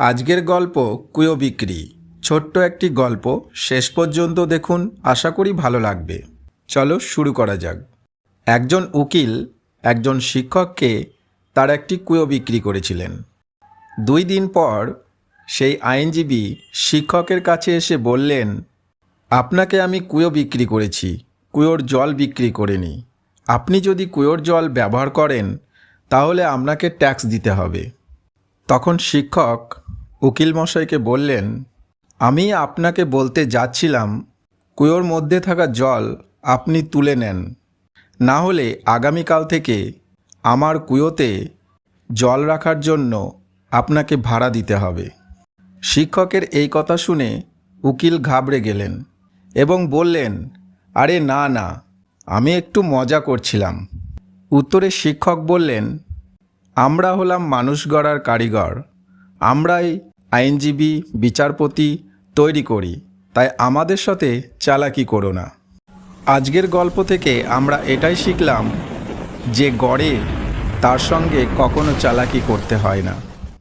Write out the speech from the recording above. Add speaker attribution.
Speaker 1: আজকের গল্প কুয়ো বিক্রি। ছোট্ট একটি গল্প। শেষ পর্যন্ত দেখুন, আশা করি ভালো লাগবে। চলো শুরু করা যাক। একজন উকিল একজন শিক্ষককে তার একটি কুয়ো বিক্রি করেছিলেন। দুই দিন পর সেই আইনজীবী শিক্ষকের কাছে এসে বললেন, আপনাকে আমি কুয়ো বিক্রি করেছি। কুয়োর জল বিক্রি করিনি আপনি যদি কুয়োর জল ব্যবহার করেন, তাহলে আপনাকে ট্যাক্স দিতে হবে। তখন শিক্ষক উকিল মশাইকে বললেন, আমি আপনাকে বলতে যাচ্ছিলাম, কুয়োর মধ্যে থাকা জল আপনি তুলে নেন। না হলে আগামীকাল থেকে আমার কুয়োতে জল রাখার জন্য আপনাকে ভাড়া দিতে হবে। শিক্ষকের এই কথা শুনে উকিল ঘাবড়ে গেলেন এবং বললেন, আরে না না, আমি একটু মজা করছিলাম। উত্তরে শিক্ষক বললেন, আমরা হলাম মানুষ গড়ার কারিগর, আমরাই আইনজীবী, বিচারপতি তৈরি করি। তাই আমাদের সাথে চালাকি করো না। আজকের গল্প থেকে আমরা এটাই শিখলাম যে গড়ে তার সঙ্গে কখনো চালাকি করতে হয় না।